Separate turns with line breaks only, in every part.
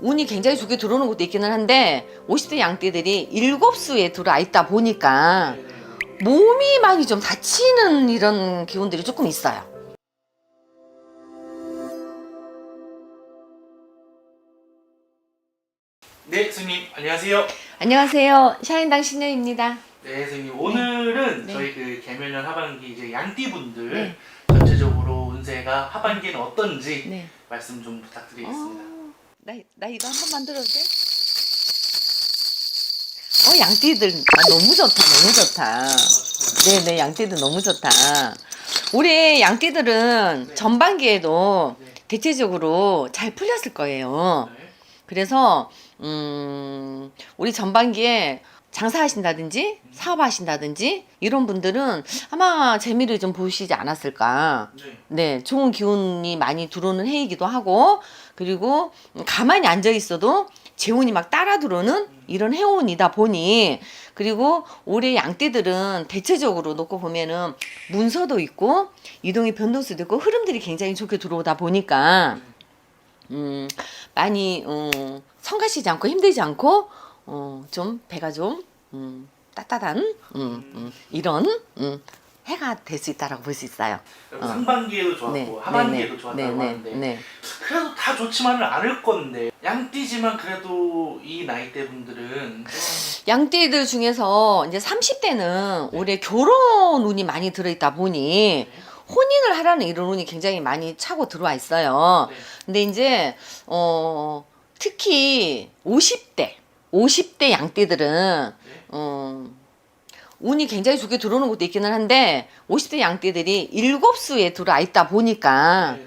운이 굉장히 좋게 들어오는 것도 있기는 한데 50대 양띠들이 일곱 수에 들어와 있다 보니까. 몸이 많이 좀 다치는 이런 기운들이 조금 있어요.
네, 선생님 안녕하세요.
안녕하세요. 샤인당 신녀입니다.
네, 선생님 오늘은
네.
저희 그 개면년 하반기 이제 양띠분들
네.
전체적으로 운세가 하반기는 어떤지
네.
말씀 좀 부탁드리겠습니다.
어, 나, 나 이거 한번 들어도 돼? 어, 양띠들 아, 너무 좋다, 너무 좋다. 네네, 양띠들 너무 좋다. 올해 양띠들은
네.
전반기에도
네.
대체적으로 잘 풀렸을 거예요.
네.
그래서 음, 우리 전반기에 장사하신다든지 사업하신다든지 이런 분들은 아마 재미를 좀 보시지 않았을까.
네.
네, 좋은 기운이 많이 들어오는 해이기도 하고, 그리고 가만히 앉아 있어도 재운이 막 따라 들어오는 이런 해운이다 보니, 그리고 올해 양띠들은 대체적으로 놓고 보면은 문서도 있고, 이동의 변동수도 있고, 흐름들이 굉장히 좋게 들어오다 보니까, 음, 많이, 음, 성가시지 않고 힘들지 않고, 어, 좀 배가 좀, 음, 따뜻한, 음, 음, 이런, 음, 해가 될 수 있다라고 볼 수 있어요. 어.
상반기에도 좋았고
네,
하반기에도
네,
좋았다고
네,
하는데
네, 네.
그래도 다 좋지만은 않을 건데 양띠지만 그래도 이 나이대 분들은 좀
양띠들 중에서 이제 30대는 올해 결혼 운이 많이 들어있다 보니 혼인을 하라는 이런 운이 굉장히 많이 차고 들어와 있어요.
네.
근데 이제 어 특히 50대 50대 양띠들은
네.
어 운이 굉장히 좋게 들어오는 것도 있기는 한데 50대 양띠들이 일곱 수에 들어와 있다 보니까
네.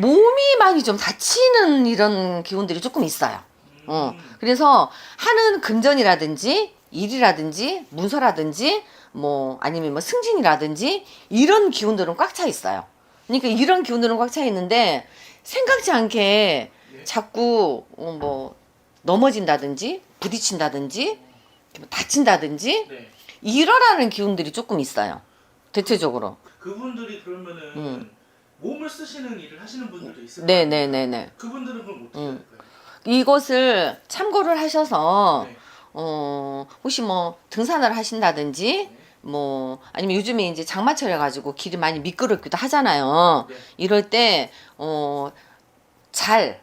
몸이 많이 좀 다치는 이런 기운들이 조금 있어요. 어,
음.
그래서 하는 금전이라든지 일이라든지 문서라든지 뭐 아니면 뭐 승진이라든지 이런 기운들은 꽉 차 있어요. 그러니까 이런 기운들은 꽉 차 있는데 생각지 않게
네.
자꾸 어, 뭐 넘어진다든지 부딪힌다든지 뭐 다친다든지
네.
이러라는 기운들이 조금 있어요. 대체적으로.
그분들이 그러면은
음.
몸을 쓰시는 일을 하시는 분들도 있어요.
네 네 네 네.
그분들은 그럼 어떻게
음.
할까요?
이것을 참고를 하셔서
네.
어 혹시 뭐 등산을 하신다든지 뭐 아니면 요즘에 이제 장마철 해가지고 길이 많이 미끄럽기도 하잖아요.
네.
이럴 때 어 잘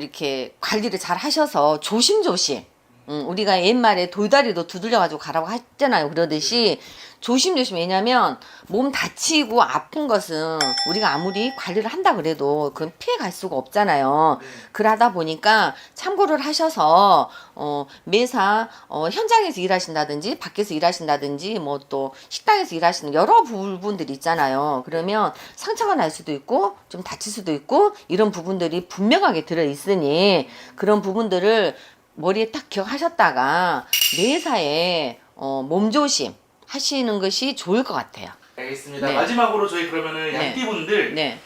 이렇게 관리를 잘 하셔서 조심조심. 음, 우리가 옛말에 돌다리도 두들려가지고 가라고 했잖아요. 그러듯이 조심조심. 왜냐면 몸 다치고 아픈 것은 우리가 아무리 관리를 한다 그래도 그건 피해 갈 수가 없잖아요.
네.
그러다 보니까 참고를 하셔서 어 매사 어 현장에서 일하신다든지 밖에서 일하신다든지 뭐 또 식당에서 일하시는 여러 부분들이 있잖아요. 그러면 상처가 날 수도 있고 좀 다칠 수도 있고 이런 부분들이 분명하게 들어 있으니 그런 부분들을 머리에 딱 기억하셨다가 매사에 어 몸조심 하시는 것이 좋을 것 같아요.
알겠습니다.
네.
마지막으로 저희 그러면은
네.
양띠분들
네.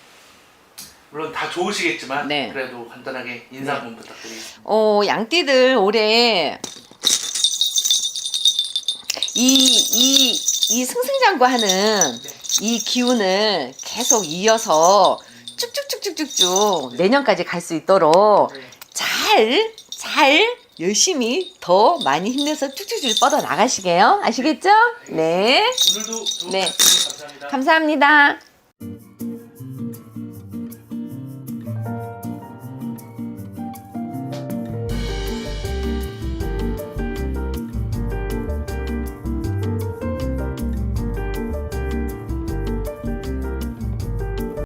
물론 다 좋으시겠지만
네.
그래도 간단하게 인사
네.
한번 부탁드리겠습니다.
어, 양띠들 올해 이, 이, 이 승승장구하는
네.
이 기운을 계속 이어서 쭉쭉쭉쭉쭉쭉 내년까지 갈 수 있도록
네.
잘, 잘 열심히 더 많이 힘내서 쭉쭉쭉 뻗어 나가시게요. 아시겠죠? 네.
오늘도 좋은
네.
말씀 감사합니다.
감사합니다.